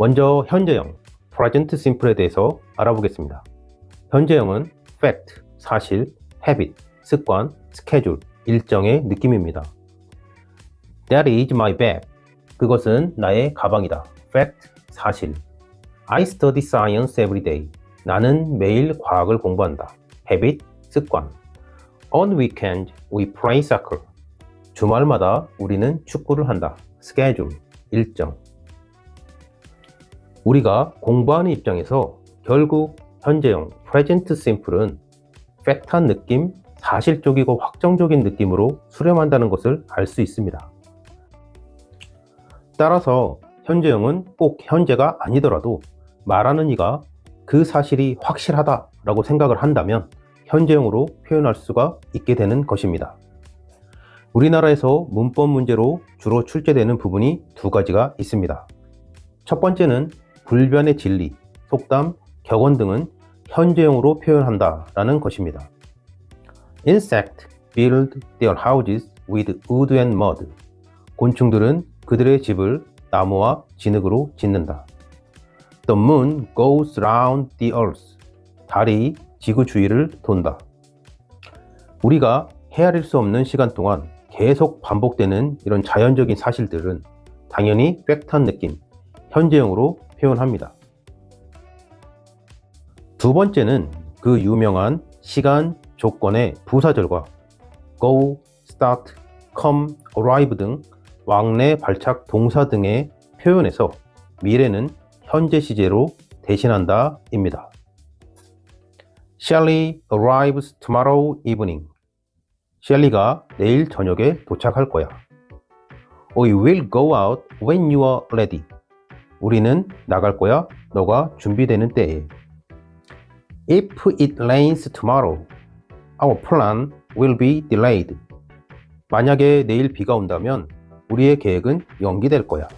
먼저 현재형 present simple에 대해서 알아보겠습니다. 현재형은 fact, 사실, habit, 습관, schedule, 일정의 느낌입니다. That is my bag. 그것은 나의 가방이다. fact, 사실. I study science every day. 나는 매일 과학을 공부한다. habit, 습관. On weekend, we play soccer. 주말마다 우리는 축구를 한다. schedule, 일정. 우리가 공부하는 입장에서 결국 현재형 present simple은 팩트한 느낌, 사실적이고 확정적인 느낌으로 수렴한다는 것을 알 수 있습니다. 따라서 현재형은 꼭 현재가 아니더라도 말하는 이가 그 사실이 확실하다라고 생각을 한다면 현재형으로 표현할 수가 있게 되는 것입니다. 우리나라에서 문법 문제로 주로 출제되는 부분이 두 가지가 있습니다. 첫 번째는 불변의 진리, 속담, 격언 등은 현재형으로 표현한다라는 것입니다. Insect build their houses with wood and mud. 곤충들은 그들의 집을 나무와 진흙으로 짓는다. The moon goes round the earth. 달이 지구 주위를 돈다. 우리가 헤아릴 수 없는 시간 동안 계속 반복되는 이런 자연적인 사실들은 당연히 팩트한 느낌, 현재형으로 표현합니다. 두 번째는 그 유명한 시간, 조건의 부사절과 go, start, come, arrive 등 왕래 발착 동사 등의 표현에서 미래는 현재 시제로 대신한다 입니다. Shelly arrives tomorrow evening. 셸리가 내일 저녁에 도착할 거야. We will go out when you are ready. 우리는 나갈 거야. 너가 준비되는 때에. If it rains tomorrow, our plan will be delayed. 만약에 내일 비가 온다면 우리의 계획은 연기될 거야.